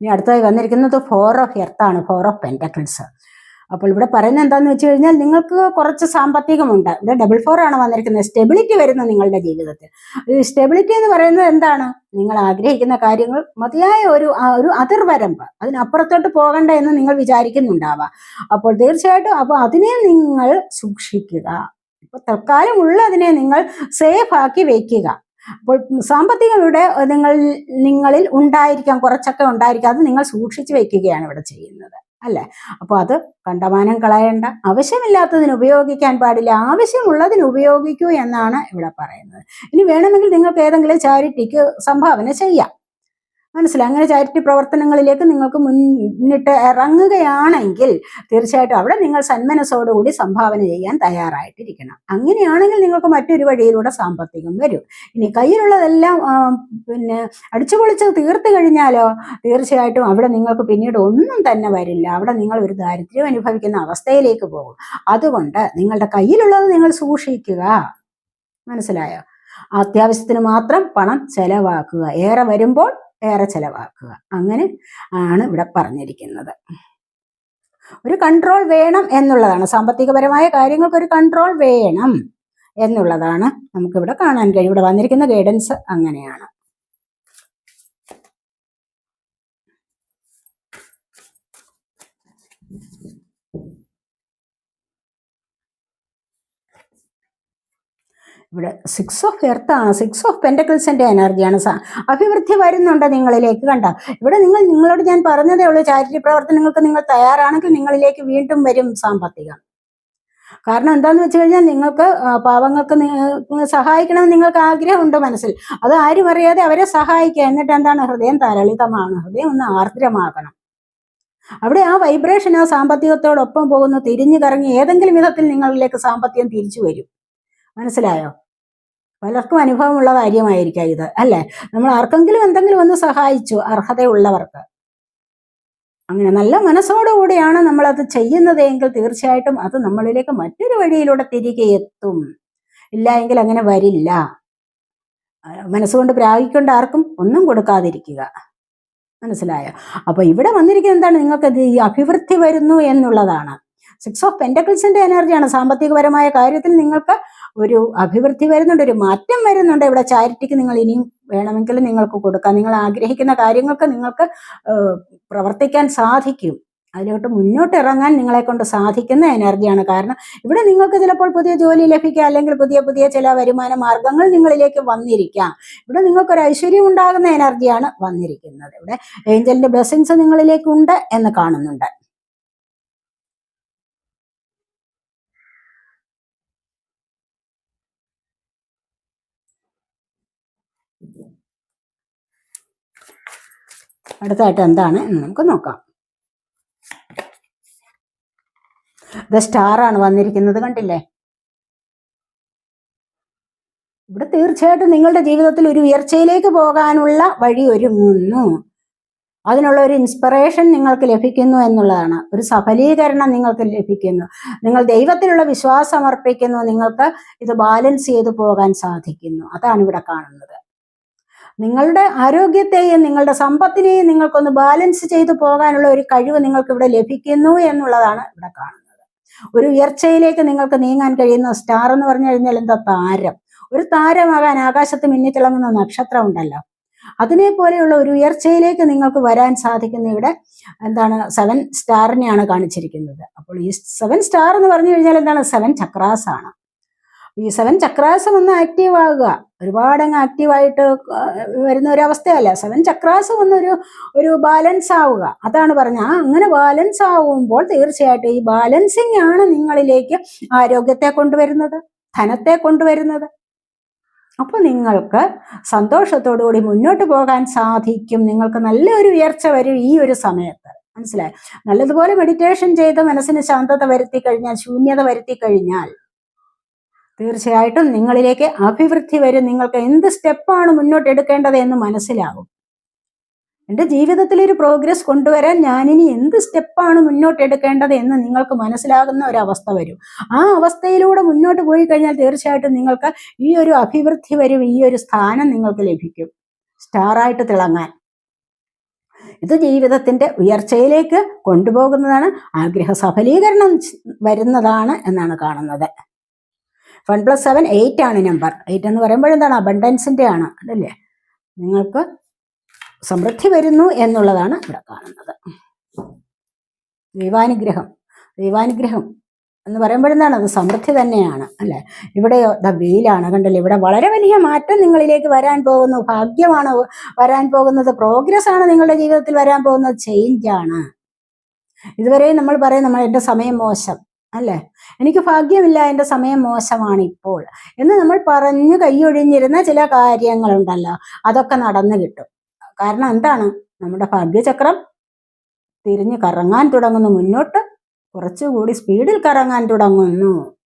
ഇനി അടുത്തായി വന്നിരിക്കുന്നത് ഫോർ ഓഫ് എർത്താണ് ഫോർ ഓഫ് പെന്റക്കിൾസ് അപ്പോൾ ഇവിടെ പറയുന്നത് എന്താണെന്ന് വെച്ച് കഴിഞ്ഞാൽ നിങ്ങൾക്ക് കുറച്ച് സാമ്പത്തികമുണ്ട്. ഇവിടെ ഡബിൾ ഫോർ ആണ് വന്നിരിക്കുന്നത്. സ്റ്റെബിലിറ്റി വരുന്നു നിങ്ങളുടെ ജീവിതത്തിൽ. ഈ സ്റ്റെബിലിറ്റി എന്ന് പറയുന്നത് എന്താണ്? നിങ്ങൾ ആഗ്രഹിക്കുന്ന കാര്യങ്ങൾ മതിയായ ഒരു ഒരു അതിർവരമ്പ്. അതിനപ്പുറത്തോട്ട് പോകണ്ട എന്ന് നിങ്ങൾ വിചാരിക്കുന്നുണ്ടാവാം. അപ്പോൾ തീർച്ചയായിട്ടും അപ്പോൾ അതിനെ നിങ്ങൾ സൂക്ഷിക്കുക. ഇപ്പൊ തൽക്കാലം ഉള്ളതിനെ നിങ്ങൾ സേഫ് ആക്കി വെക്കുക അപ്പോൾ സാമ്പത്തികം ഇവിടെ നിങ്ങൾ നിങ്ങളിൽ ഉണ്ടായിരിക്കാം കുറച്ചൊക്കെ ഉണ്ടായിരിക്കാം അത് നിങ്ങൾ സൂക്ഷിച്ചു വെക്കുകയാണ് ഇവിടെ ചെയ്യുന്നത് അല്ലെ? അപ്പൊ അത് കണ്ടമാനം കളയണ്ട ആവശ്യമില്ലാത്തതിന് ഉപയോഗിക്കാൻ പാടില്ല ആവശ്യമുള്ളതിന് ഉപയോഗിക്കൂ എന്നാണ് ഇവിടെ പറയുന്നത്. ഇനി വേണമെങ്കിൽ നിങ്ങൾക്ക് ഏതെങ്കിലും ചാരിറ്റിക്ക് സംഭാവന ചെയ്യാം. മനസ്സിലായി? അങ്ങനെ ചാരിറ്റി പ്രവർത്തനങ്ങളിലേക്ക് നിങ്ങൾക്ക് മുന്നിട്ട് ഇറങ്ങുകയാണെങ്കിൽ തീർച്ചയായിട്ടും അവിടെ നിങ്ങൾ സന്മനസ്സോടുകൂടി സംഭാവന ചെയ്യാൻ തയ്യാറായിട്ടിരിക്കണം. അങ്ങനെയാണെങ്കിൽ നിങ്ങൾക്ക് മറ്റൊരു വഴിയിലൂടെ സാമ്പത്തികം വരും. ഇനി കയ്യിലുള്ളതെല്ലാം പിന്നെ അടിച്ചു പൊളിച്ച് തീർത്തു കഴിഞ്ഞാലോ? തീർച്ചയായിട്ടും അവിടെ നിങ്ങൾക്ക് പിന്നീട് ഒന്നും തന്നെ വരില്ല. അവിടെ നിങ്ങൾ ഒരു ദാരിദ്ര്യം അനുഭവിക്കുന്ന അവസ്ഥയിലേക്ക് പോകും. അതുകൊണ്ട് നിങ്ങളുടെ കയ്യിലുള്ളത് നിങ്ങൾ സൂക്ഷിക്കുക. മനസ്സിലായോ? അത്യാവശ്യത്തിന് മാത്രം പണം ചെലവാക്കുക. ഏറെ വരുമ്പോൾ ഏറെ ചെലവാക്കുക. അങ്ങനെ ആണ് ഇവിടെ പറഞ്ഞിരിക്കുന്നത്. ഒരു കൺട്രോൾ വേണം എന്നുള്ളതാണ്. സാമ്പത്തികപരമായ കാര്യങ്ങൾക്ക് ഒരു കൺട്രോൾ വേണം എന്നുള്ളതാണ് നമുക്കിവിടെ കാണാൻ കഴിയും. ഇവിടെ വന്നിരിക്കുന്ന ഗൈഡൻസ് അങ്ങനെയാണ്. ഇവിടെ സിക്സ് ഓഫ് എർത്ത് ആണ്. സിക്സ് ഓഫ് പെന്റക്കിൾസിന്റെ എനർജിയാണ് സാ അഭിവൃദ്ധി വരുന്നുണ്ട് നിങ്ങളിലേക്ക്. കണ്ട? ഇവിടെ നിങ്ങൾ നിങ്ങളോട് ഞാൻ പറഞ്ഞതേ ഉള്ളൂ. ചാരിറ്റി പ്രവർത്തനങ്ങൾക്ക് നിങ്ങൾ തയ്യാറാണെങ്കിൽ നിങ്ങളിലേക്ക് വീണ്ടും വരും സാമ്പത്തികം. കാരണം എന്താന്ന് വെച്ച് കഴിഞ്ഞാൽ നിങ്ങൾക്ക് പാവങ്ങൾക്ക് സഹായിക്കണമെന്ന് നിങ്ങൾക്ക് ആഗ്രഹമുണ്ട് മനസ്സിൽ. അത് ആരും അറിയാതെ അവരെ സഹായിക്കുക. എന്നിട്ട് എന്താണ്? ഹൃദയം തരളിതമാണ്. ഹൃദയം ഒന്ന് ആർദ്രമാകണം. അവിടെ ആ വൈബ്രേഷൻ ആ സാമ്പത്തികത്തോടൊപ്പം പോകുന്നു. തിരിഞ്ഞു കറങ്ങി ഏതെങ്കിലും വിധത്തിൽ നിങ്ങളിലേക്ക് സാമ്പത്തികം തിരിച്ചു വരും. മനസ്സിലായോ? പലർക്കും അനുഭവമുള്ള കാര്യമായിരിക്കാം ഇത് അല്ലേ? നമ്മൾ ആർക്കെങ്കിലും എന്തെങ്കിലും ഒന്ന് സഹായിച്ചു അർഹതയുള്ളവർക്ക്. അങ്ങനെ നല്ല മനസ്സോടുകൂടിയാണ് നമ്മളത് ചെയ്യുന്നതെങ്കിൽ തീർച്ചയായിട്ടും അത് നമ്മളിലേക്ക് മറ്റൊരു വഴിയിലൂടെ തിരികെ എത്തും. ഇല്ല എങ്കിൽ അങ്ങനെ വരില്ല. മനസ്സുകൊണ്ട് പ്രാപിക്കേണ്ട ആർക്കും ഒന്നും കൊടുക്കാതിരിക്കുക. മനസ്സിലായോ? അപ്പൊ ഇവിടെ വന്നിരിക്കുന്നത് എന്താണ്? നിങ്ങൾക്ക് ഈ അഭിവൃദ്ധി വരുന്നു എന്നുള്ളതാണ്. സിക്സ് ഓഫ് പെന്റക്കിൾസിന്റെ എനർജിയാണ് സാമ്പത്തികപരമായ കാര്യത്തിൽ നിങ്ങൾക്ക് ഒരു അഭിവൃദ്ധി വരുന്നുണ്ട് ഒരു മാറ്റം വരുന്നുണ്ട്. ഇവിടെ ചാരിറ്റിക്ക് നിങ്ങൾ ഇനിയും വേണമെങ്കിൽ നിങ്ങൾക്ക് കൊടുക്കാം. നിങ്ങൾ ആഗ്രഹിക്കുന്ന കാര്യങ്ങൾക്ക് നിങ്ങൾക്ക് പ്രവർത്തിക്കാൻ സാധിക്കും. അതിലോട്ട് മുന്നോട്ട് ഇറങ്ങാൻ നിങ്ങളെ കൊണ്ട് സാധിക്കുന്ന എനർജിയാണ്. കാരണം ഇവിടെ നിങ്ങൾക്ക് ചിലപ്പോൾ പുതിയ ജോലി ലഭിക്കാം അല്ലെങ്കിൽ പുതിയ പുതിയ ചില വരുമാന മാർഗങ്ങൾ നിങ്ങളിലേക്ക് വന്നിരിക്കാം. ഇവിടെ നിങ്ങൾക്ക് ഒരു ഐശ്വര്യം ഉണ്ടാകുന്ന എനർജിയാണ് വന്നിരിക്കുന്നത്. ഇവിടെ ഏഞ്ചലിന്റെ ബ്ലെസ്സിങ്സ് നിങ്ങളിലേക്ക് ഉണ്ട് എന്ന് കാണുന്നുണ്ട്. അടുത്തായിട്ട് എന്താണ് എന്ന് നമുക്ക് നോക്കാം. ഇത് സ്റ്റാർ ആണ് വന്നിരിക്കുന്നത് കണ്ടില്ലേ? ഇവിടെ തീർച്ചയായിട്ടും നിങ്ങളുടെ ജീവിതത്തിൽ ഒരു ഉയർച്ചയിലേക്ക് പോകാനുള്ള വഴി ഒരുങ്ങുന്നു. അതിനുള്ള ഒരു ഇൻസ്പിറേഷൻ നിങ്ങൾക്ക് ലഭിക്കുന്നു എന്നുള്ളതാണ്. ഒരു സഫലീകരണം നിങ്ങൾക്ക് ലഭിക്കുന്നു. നിങ്ങൾ ദൈവത്തിലുള്ള വിശ്വാസം അർപ്പിക്കുന്നു നിങ്ങൾക്ക് ഇത് ബാലൻസ് ചെയ്തു പോകാൻ സാധിക്കുന്നു. അതാണ് ഇവിടെ കാണുന്നത്. നിങ്ങളുടെ ആരോഗ്യത്തെയും നിങ്ങളുടെ സമ്പത്തിനെയും നിങ്ങൾക്കൊന്ന് ബാലൻസ് ചെയ്തു പോകാനുള്ള ഒരു കഴിവ് നിങ്ങൾക്ക് ഇവിടെ ലഭിക്കുന്നു എന്നുള്ളതാണ് ഇവിടെ കാണുന്നത്. ഒരു ഉയർച്ചയിലേക്ക് നിങ്ങൾക്ക് നീങ്ങാൻ കഴിയുന്ന സ്റ്റാർ എന്ന് പറഞ്ഞു കഴിഞ്ഞാൽ എന്താ? താരം. ഒരു താരമാകാൻ ആകാശത്ത് മിന്നിത്തിളങ്ങുന്ന നക്ഷത്രം ഉണ്ടല്ലോ. അതിനെ പോലെയുള്ള ഒരു ഉയർച്ചയിലേക്ക് നിങ്ങൾക്ക് വരാൻ സാധിക്കുന്ന ഇവിടെ എന്താണ്? സെവൻ സ്റ്റാറിനെയാണ് കാണിച്ചിരിക്കുന്നത്. അപ്പോൾ ഈ സെവൻ സ്റ്റാർ എന്ന് പറഞ്ഞു കഴിഞ്ഞാൽ എന്താണ്? സെവൻ ചക്രാസ് ആണ്. ഈ സെവൻ ചക്രാസം ഒന്ന് ആക്റ്റീവ് ആകുക. ഒരുപാട് അങ്ങ് ആക്റ്റീവായിട്ട് വരുന്ന ഒരു അവസ്ഥയല്ല സെവൻ ചക്രാസ് വന്നൊരു ഒരു ബാലൻസ് ആവുക. അതാണ് പറഞ്ഞ അങ്ങനെ ബാലൻസ് ആവുമ്പോൾ തീർച്ചയായിട്ടും ഈ ബാലൻസിങ് ആണ് നിങ്ങളിലേക്ക് ആരോഗ്യത്തെ കൊണ്ടുവരുന്നത് ധനത്തെ കൊണ്ടുവരുന്നത്. അപ്പോൾ നിങ്ങൾക്ക് സന്തോഷത്തോടുകൂടി മുന്നോട്ട് പോകാൻ സാധിക്കും. നിങ്ങൾക്ക് നല്ലൊരു ഉയർച്ച വരും ഈ ഒരു സമയത്ത്. മനസ്സിലായി? നല്ലതുപോലെ മെഡിറ്റേഷൻ ചെയ്ത് മനസ്സിന് ശാന്തത വരുത്തി കഴിഞ്ഞാൽ ശൂന്യത വരുത്തി കഴിഞ്ഞാൽ തീർച്ചയായിട്ടും നിങ്ങളിലേക്ക് അഭിവൃദ്ധി വരും. നിങ്ങൾക്ക് എന്ത് സ്റ്റെപ്പാണ് മുന്നോട്ട് എടുക്കേണ്ടത് എന്ന് മനസ്സിലാകും. എന്റെ ജീവിതത്തിൽ ഒരു പ്രോഗ്രസ് കൊണ്ടുവരാൻ ഞാനിനി എന്ത് സ്റ്റെപ്പാണ് മുന്നോട്ട് എടുക്കേണ്ടത് എന്ന് നിങ്ങൾക്ക് മനസ്സിലാകുന്ന ഒരു അവസ്ഥ വരും. ആ അവസ്ഥയിലൂടെ മുന്നോട്ട് പോയി കഴിഞ്ഞാൽ തീർച്ചയായിട്ടും നിങ്ങൾക്ക് ഈ ഒരു അഭിവൃദ്ധി വരും ഈ ഒരു സ്ഥാനം നിങ്ങൾക്ക് ലഭിക്കും. സ്റ്റാറായിട്ട് തിളങ്ങാൻ. ഇത് ജീവിതത്തിന്റെ ഉയർച്ചയിലേക്ക് കൊണ്ടുപോകുന്നതാണ്. ആഗ്രഹ സഫലീകരണം വരുന്നതാണ് എന്നാണ് കാണുന്നത്. വൺ പ്ലസ് സെവൻ എയ്റ്റ് ആണ് നമ്പർ എയ്റ്റ് എന്ന് പറയുമ്പോൾ എന്താണ്? അബണ്ടൻസിന്റെ ആണ്. അതല്ലേ? നിങ്ങൾക്ക് സമൃദ്ധി വരുന്നു എന്നുള്ളതാണ് ഇവിടെ കാണുന്നത്. ദൈവാനുഗ്രഹം. ദൈവാനുഗ്രഹം എന്ന് പറയുമ്പോഴെന്താണ് അത് സമൃദ്ധി തന്നെയാണ്. അല്ലേ? ഇവിടെയോ ദ വെയിലാണ് കണ്ടല്ലേ? ഇവിടെ വളരെ വലിയ മാറ്റം നിങ്ങളിലേക്ക് വരാൻ പോകുന്നു. ഭാഗ്യമാണ് വരാൻ പോകുന്നത്. പ്രോഗ്രസ് ആണ് നിങ്ങളുടെ ജീവിതത്തിൽ വരാൻ പോകുന്നത്. ചേഞ്ചാണ് ഇതുവരെയും ഇതുവരെ നമ്മൾ പറയും നമ്മൾ എന്റെ സമയം മോശം. അല്ലേ? എനിക്ക് ഭാഗ്യമില്ല എന്റെ സമയം മോശമാണ് ഇപ്പോൾ. എന്ന് നമ്മൾ പറഞ്ഞു കൈയൊഴിഞ്ഞിരുന്ന ചില കാര്യങ്ങളുണ്ടല്ലോ. അതൊക്കെ നടന്നു കിട്ടും. കാരണം എന്താണ്? നമ്മുടെ ഭാഗ്യചക്രം തിരിഞ്ഞ് കറങ്ങാൻ തുടങ്ങുന്നു. മുന്നോട്ട് കുറച്ചുകൂടി സ്പീഡിൽ കറങ്ങാൻ തുടങ്ങുന്നു.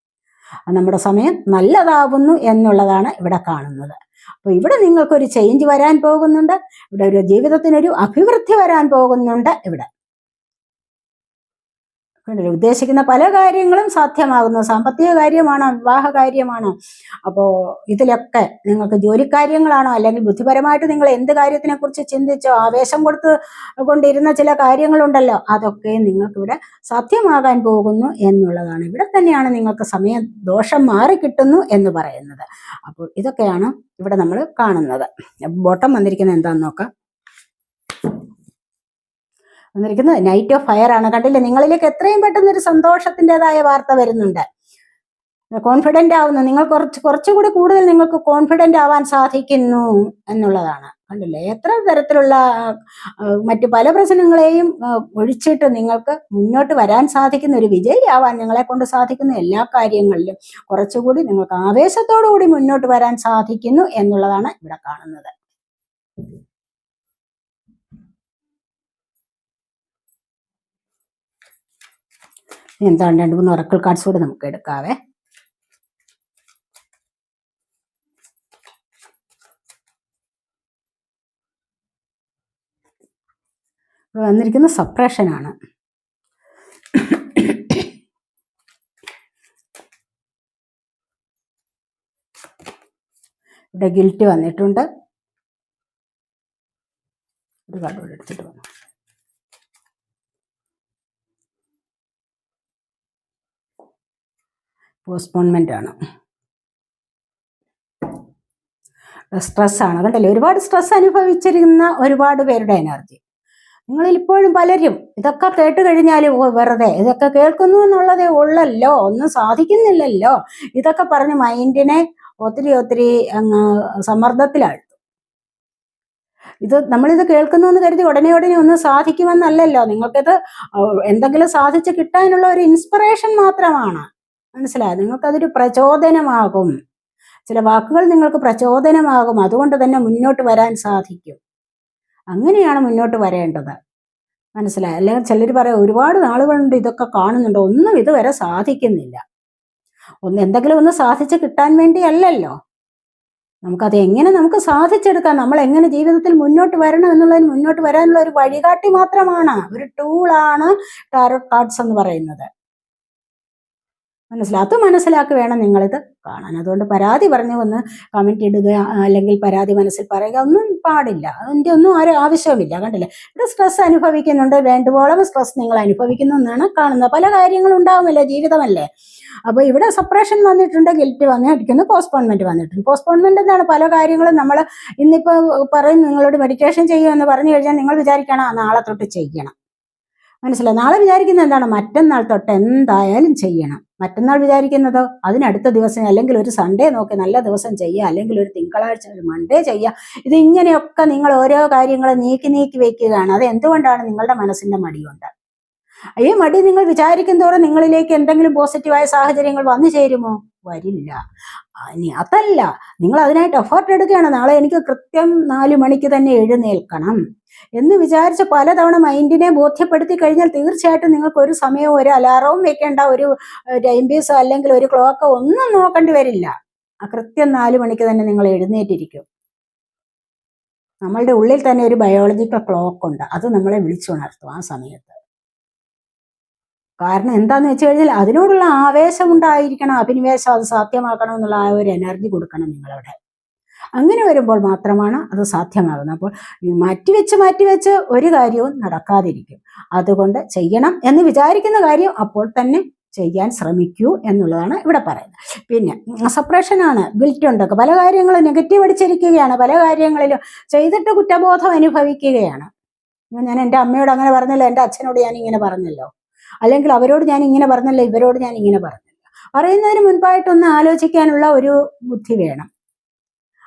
നമ്മുടെ സമയം നല്ലതാവുന്നു എന്നുള്ളതാണ് ഇവിടെ കാണുന്നത്. അപ്പോൾ ഇവിടെ നിങ്ങൾക്കൊരു ചേഞ്ച് വരാൻ പോകുന്നുണ്ട്. ഇവിടെ ഒരു ജീവിതത്തിനൊരു അഭിവൃദ്ധി വരാൻ പോകുന്നുണ്ട് ഇവിടെ. ഉദ്ദേശിക്കുന്ന പല കാര്യങ്ങളും സാധ്യമാകുന്നു. സാമ്പത്തിക കാര്യമാണോ വിവാഹ കാര്യമാണോ. അപ്പോൾ ഇതിലൊക്കെ നിങ്ങൾക്ക് ജോലിക്കാര്യങ്ങളാണോ അല്ലെങ്കിൽ ബുദ്ധിപരമായിട്ട് നിങ്ങൾ എന്ത് കാര്യത്തിനെ കുറിച്ച് ചിന്തിച്ചോ ആവേശം കൊടുത്ത് കൊണ്ടിരുന്ന ചില കാര്യങ്ങളുണ്ടല്ലോ അതൊക്കെ നിങ്ങൾക്കിവിടെ സാധ്യമാകാൻ പോകുന്നു എന്നുള്ളതാണ്. ഇവിടെ തന്നെയാണ് നിങ്ങൾക്ക് സമയം ദോഷം മാറി കിട്ടുന്നു എന്ന് പറയുന്നത്. അപ്പോൾ ഇതൊക്കെയാണ് ഇവിടെ നമ്മൾ കാണുന്നത്. ബോട്ടം വന്നിരിക്കുന്നത് എന്താണെന്ന് നോക്കാം. വന്നിരിക്കുന്നത്. നൈറ്റ് ഓഫ് ഫയർ ആണ്. കണ്ടില്ലേ? നിങ്ങളിലേക്ക് എത്രയും പെട്ടെന്ന് ഒരു സന്തോഷത്തിന്റെതായ വാർത്ത വരുന്നുണ്ട്. കോൺഫിഡന്റ് ആവുന്നു. നിങ്ങൾ കുറച്ച് കുറച്ചുകൂടി കൂടുതൽ നിങ്ങൾക്ക് കോൺഫിഡന്റ് ആവാൻ സാധിക്കുന്നു എന്നുള്ളതാണ്. കണ്ടില്ലേ? എത്ര തരത്തിലുള്ള മറ്റ് പല പ്രശ്നങ്ങളെയും ഒഴിച്ചിട്ട് നിങ്ങൾക്ക് മുന്നോട്ട് വരാൻ സാധിക്കുന്ന ഒരു വിജയിയാവാൻ നിങ്ങളെ കൊണ്ട് സാധിക്കുന്ന എല്ലാ കാര്യങ്ങളിലും കുറച്ചുകൂടി നിങ്ങൾക്ക് ആവേശത്തോടു കൂടി മുന്നോട്ട് വരാൻ സാധിക്കുന്നു എന്നുള്ളതാണ് ഇവിടെ കാണുന്നത്. എന്താണ് രണ്ട് മൂന്ന് ഒറക്കൽ കാർഡ്സ് കൂടെ നമുക്ക് എടുക്കാവേ. വന്നിരിക്കുന്ന സപ്രഷനാണ് ഇവിടെ ഗിൽറ്റ് വന്നിട്ടുണ്ട്. ഒരു കാർഡ് കൂടെ എടുത്തിട്ട് വന്നു. പോസ്റ്റ്പോൺമെന്റ് ആണ്. സ്ട്രെസ് ആണ്. കണ്ടല്ലേ? ഒരുപാട് സ്ട്രെസ് അനുഭവിച്ചിരുന്ന ഒരുപാട് പേരുടെ എനർജി നിങ്ങൾ ഇപ്പോഴും പലരും ഇതൊക്കെ കേട്ട് കഴിഞ്ഞാൽ വെറുതെ ഇതൊക്കെ കേൾക്കുന്നു എന്നുള്ളതേ ഉള്ളല്ലോ ഒന്നും സാധിക്കുന്നില്ലല്ലോ. ഇതൊക്കെ പറഞ്ഞ് മൈൻഡിനെ ഒത്തിരി ഒത്തിരി അങ്ങ് സമ്മർദ്ദത്തിലാഴ്ത്തും. ഇത് നമ്മളിത് കേൾക്കുന്നു എന്ന് കരുതി ഉടനെ ഉടനെ ഒന്നും സാധിക്കുമെന്നല്ലല്ലോ. നിങ്ങൾക്കിത് എന്തെങ്കിലും സാധിച്ച് കിട്ടാനുള്ള ഒരു ഇൻസ്പിറേഷൻ മാത്രമാണ്. മനസ്സിലായോ? നിങ്ങൾക്കതൊരു പ്രചോദനമാകും. ചില വാക്കുകൾ നിങ്ങൾക്ക് പ്രചോദനമാകും. അതുകൊണ്ട് തന്നെ മുന്നോട്ട് വരാൻ സാധിക്കും. അങ്ങനെയാണ് മുന്നോട്ട് വരേണ്ടത്. മനസ്സിലായി? അല്ലെങ്കിൽ ചിലർ പറയാം ഒരുപാട് നാളുകളുണ്ട് ഇതൊക്കെ കാണുന്നുണ്ട്. ഒന്നും ഇതുവരെ സാധിക്കുന്നില്ല. ഒന്ന് എന്തെങ്കിലും ഒന്ന് സാധിച്ച് കിട്ടാൻ വേണ്ടി അല്ലല്ലോ നമുക്കത് എങ്ങനെ നമുക്ക് സാധിച്ചെടുക്കാം? നമ്മൾ എങ്ങനെ ജീവിതത്തിൽ മുന്നോട്ട് വരണം എന്നുള്ളതിന് മുന്നോട്ട് വരാനുള്ള ഒരു വഴികാട്ടി മാത്രമാണ്. ഒരു ടൂളാണ് ടാരോ കാർഡ്സ് എന്ന് പറയുന്നത്. മനസ്സിലായി അത് മനസ്സിലാക്കി വേണം നിങ്ങളിത് കാണാൻ. അതുകൊണ്ട് പരാതി പറഞ്ഞു വന്ന് കമന്റ് ഇടുക അല്ലെങ്കിൽ പരാതി മനസ്സിൽ പറയുക ഒന്നും പാടില്ല. അതിന്റെ ഒന്നും ആരും ആവശ്യവുമില്ല കണ്ടില്ലേ? ഇവിടെ സ്ട്രെസ് അനുഭവിക്കുന്നുണ്ട്. വേണ്ടുവോളം സ്ട്രെസ് നിങ്ങൾ അനുഭവിക്കുന്നു എന്നാണ് കാണുന്നത്. പല കാര്യങ്ങളും ഉണ്ടാവുമല്ലോ ജീവിതമല്ലേ? അപ്പോൾ ഇവിടെ സെപ്പറേഷൻ വന്നിട്ടുണ്ട് ഗിൽറ്റ് വന്നിരിക്കുന്നു പോസ്റ്റ്പോൺമെന്റ് വന്നിട്ടുണ്ട്. പോസ്റ്റ്പോൺമെന്റ് എന്താണ് പല കാര്യങ്ങളും നമ്മൾ ഇന്നിപ്പോൾ പറയും നിങ്ങളോട് മെഡിറ്റേഷൻ ചെയ്യുമെന്ന് പറഞ്ഞു കഴിഞ്ഞാൽ നിങ്ങൾ വിചാരിക്കണം "ആ, നാളെ തൊട്ട് ചെയ്യണം. മനസ്സിലായി നാളെ വിചാരിക്കുന്നത് എന്താണ്? മറ്റന്നാൾ തൊട്ട് എന്തായാലും ചെയ്യണം. മറ്റന്നാൾ വിചാരിക്കുന്നതോ? അതിനടുത്ത ദിവസം അല്ലെങ്കിൽ ഒരു സൺഡേ നോക്കി നല്ല ദിവസം ചെയ്യുക. അല്ലെങ്കിൽ ഒരു തിങ്കളാഴ്ച ഒരു മൺഡേ ചെയ്യുക. ഇത് ഇങ്ങനെയൊക്കെ നിങ്ങൾ ഓരോ കാര്യങ്ങൾ നീക്കി നീക്കി വെക്കുകയാണ്. അത് എന്തുകൊണ്ടാണ് നിങ്ങളുടെ മനസ്സിന്റെ മടിയുണ്ട്? ഈ മടി. നിങ്ങൾ വിചാരിക്കും തോറും നിങ്ങളിലേക്ക് എന്തെങ്കിലും പോസിറ്റീവായ സാഹചര്യങ്ങൾ വന്നു ചേരുമോ? വരില്ല. ഇനി അതല്ല. നിങ്ങൾ അതിനായിട്ട് എഫേർട്ട് എടുക്കുകയാണ്. നാളെ എനിക്ക് കൃത്യം നാല് മണിക്ക് തന്നെ എഴുന്നേൽക്കണം. എന്ന് വിചാരിച്ച് പലതവണ മൈൻഡിനെ ബോധ്യപ്പെടുത്തി കഴിഞ്ഞാൽ തീർച്ചയായിട്ടും നിങ്ങൾക്ക് ഒരു സമയവും ഒരു അലാറവും വെക്കേണ്ട ഒരു ടൈം പീസോ അല്ലെങ്കിൽ ഒരു ക്ലോക്കോ ഒന്നും നോക്കേണ്ടി വരില്ല. ആ കൃത്യം നാല് മണിക്ക് തന്നെ നിങ്ങൾ എഴുന്നേറ്റിരിക്കും. നമ്മളുടെ ഉള്ളിൽ തന്നെ ഒരു ബയോളജിക്കൽ ക്ലോക്ക് ഉണ്ട്. അത് നമ്മളെ വിളിച്ചുണർത്തും ആ സമയത്ത്. കാരണം എന്താന്ന് വെച്ച് കഴിഞ്ഞാൽ അതിനോടുള്ള ആവേശം ഉണ്ടായിരിക്കണം അഭിനിവേശം അത് സാധ്യമാക്കണം എന്നുള്ള ആ ഒരു എനർജി കൊടുക്കണം നിങ്ങളവിടെ. അങ്ങനെ വരുമ്പോൾ മാത്രമാണ് അത് സാധ്യമാകുന്നത്. അപ്പോൾ മാറ്റിവെച്ച് മാറ്റിവെച്ച് ഒരു കാര്യവും നടക്കാതിരിക്കും. അതുകൊണ്ട് ചെയ്യണം എന്ന് വിചാരിക്കുന്ന കാര്യം അപ്പോൾ തന്നെ ചെയ്യാൻ ശ്രമിക്കൂ എന്നുള്ളതാണ് ഇവിടെ പറയുന്നത്. പിന്നെ സപ്രഷൻ ആണ്. ഗിൽറ്റ് ഉണ്ടൊക്കെ പല കാര്യങ്ങളും നെഗറ്റീവ് അടിച്ചിരിക്കുകയാണ്. പല കാര്യങ്ങളിലും ചെയ്തിട്ട് കുറ്റബോധം അനുഭവിക്കുകയാണ്. ഞാൻ എന്റെ അമ്മയോട് അങ്ങനെ പറഞ്ഞല്ലോ എന്റെ അച്ഛനോട് ഞാൻ ഇങ്ങനെ പറഞ്ഞല്ലോ. അല്ലെങ്കിൽ അവരോട് ഞാൻ ഇങ്ങനെ പറഞ്ഞല്ല ഇവരോട് ഞാൻ ഇങ്ങനെ പറഞ്ഞില്ല. പറയുന്നതിന് മുൻപായിട്ടൊന്ന് ആലോചിക്കാനുള്ള ഒരു ബുദ്ധി വേണം.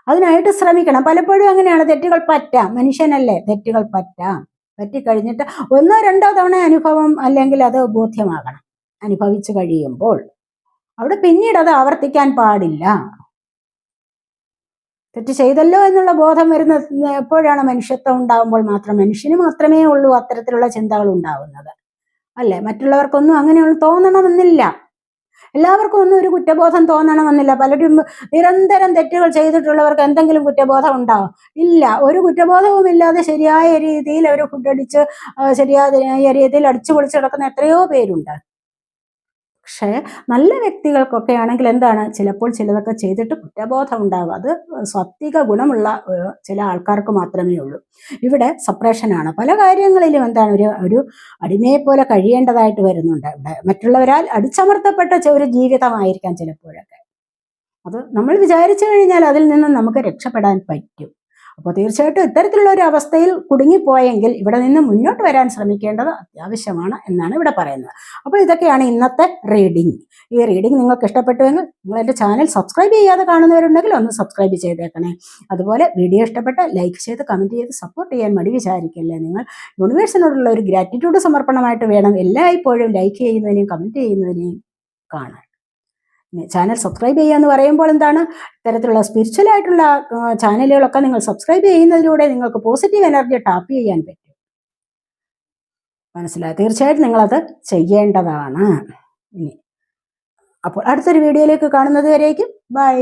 അതിനായിട്ട് ശ്രമിക്കണം. പലപ്പോഴും അങ്ങനെയാണ്. തെറ്റുകൾ പറ്റാം. മനുഷ്യനല്ലേ? തെറ്റുകൾ പറ്റാം. പറ്റിക്കഴിഞ്ഞിട്ട് ഒന്നോ രണ്ടോ തവണ അനുഭവം അല്ലെങ്കിൽ അത് ബോധ്യമാകണം. അനുഭവിച്ചു കഴിയുമ്പോൾ. അവിടെ പിന്നീട് അത് ആവർത്തിക്കാൻ പാടില്ല. തെറ്റ് ചെയ്തല്ലോ എന്നുള്ള ബോധം വരുന്ന എപ്പോഴാണ് മനുഷ്യത്വം ഉണ്ടാകുമ്പോൾ മാത്രം? മനുഷ്യന് മാത്രമേ ഉള്ളൂ അത്തരത്തിലുള്ള ചിന്തകൾ ഉണ്ടാവുന്നത്. അല്ലേ? മറ്റുള്ളവർക്കൊന്നും അങ്ങനെയൊന്നും തോന്നണമെന്നില്ല. എല്ലാവർക്കും ഒന്നും ഒരു കുറ്റബോധം തോന്നണമെന്നില്ല. പലരും നിരന്തരം തെറ്റുകൾ ചെയ്തിട്ടുള്ളവർക്ക് എന്തെങ്കിലും കുറ്റബോധം ഉണ്ടാവും. ഇല്ല ഒരു കുറ്റബോധവും ഇല്ലാതെ ശരിയായ രീതിയിൽ അവർ ഫുഡ് അടിച്ച് ശരിയായ രീതിയിൽ അടിച്ചു പൊളിച്ച് കിടക്കുന്ന എത്രയോ പേരുണ്ട്. പക്ഷേ നല്ല വ്യക്തികൾക്കൊക്കെ ആണെങ്കിൽ എന്താണ്? ചിലപ്പോൾ ചിലതൊക്കെ ചെയ്തിട്ട് കുറ്റബോധം ഉണ്ടാകും അത് സ്വത്തിക ഗുണമുള്ള ചില ആൾക്കാർക്ക് മാത്രമേ ഉള്ളൂ. ഇവിടെ സപ്രഷനാണ് പല കാര്യങ്ങളിലും എന്താണ്? ഒരു ഒരു അടിമയെ പോലെ കഴിയേണ്ടതായിട്ട് വരുന്നുണ്ട്. ഇവിടെ മറ്റുള്ളവരാൽ അടിച്ചമർത്തപ്പെട്ട ഒരു ജീവിതമായിരിക്കാം ചിലപ്പോഴൊക്കെ. അത് നമ്മൾ വിചാരിച്ചു കഴിഞ്ഞാൽ അതിൽ നിന്ന് നമുക്ക് രക്ഷപ്പെടാൻ പറ്റും. അപ്പോൾ തീർച്ചയായിട്ടും ഇത്തരത്തിലുള്ള ഒരു അവസ്ഥയിൽ കുടുങ്ങിപ്പോയെങ്കിൽ ഇവിടെ നിന്ന് മുന്നോട്ട് വരാൻ ശ്രമിക്കേണ്ടത് അത്യാവശ്യമാണ് എന്നാണ് ഇവിടെ പറയുന്നത്. അപ്പോൾ ഇതൊക്കെയാണ് ഇന്നത്തെ റീഡിംഗ് ഈ റീഡിംഗ് നിങ്ങൾക്ക് ഇഷ്ടപ്പെട്ടുവെങ്കിൽ നിങ്ങൾ എന്റെ ചാനൽ സബ്സ്ക്രൈബ് ചെയ്യാതെ കാണുന്നവരുണ്ടെങ്കിൽ ഒന്ന് സബ്സ്ക്രൈബ് ചെയ്തേക്കണേ. അതുപോലെ വീഡിയോ ഇഷ്ടപ്പെട്ട് ലൈക്ക് ചെയ്ത് കമന്റ് ചെയ്ത് സപ്പോർട്ട് ചെയ്യാൻ മടി വിചാരിക്കില്ലേ നിങ്ങൾ. യൂണിവേഴ്സിനോടുള്ള ഒരു ഗ്രാറ്റിറ്റ്യൂഡ് സമർപ്പണമായിട്ട് വേണം എല്ലായ്പ്പോഴും ലൈക്ക് ചെയ്യുന്നതിനെയും കമന്റ് ചെയ്യുന്നതിനെയും കാണാൻ. ചാനൽ സബ്സ്ക്രൈബ് ചെയ്യുക എന്ന് പറയുമ്പോൾ എന്താണ്? ഇത്തരത്തിലുള്ള സ്പിരിച്വൽ ആയിട്ടുള്ള ചാനലുകളൊക്കെ നിങ്ങൾ സബ്സ്ക്രൈബ് ചെയ്യുന്നതിലൂടെ നിങ്ങൾക്ക് പോസിറ്റീവ് എനർജി ടാപ്പ് ചെയ്യാൻ പറ്റും. മനസ്സിലായി? തീർച്ചയായിട്ടും നിങ്ങളത് ചെയ്യേണ്ടതാണ്. ഇനി. അപ്പോൾ അടുത്തൊരു വീഡിയോയിലേക്ക് കാണുന്നത് വരേക്കും. ബൈ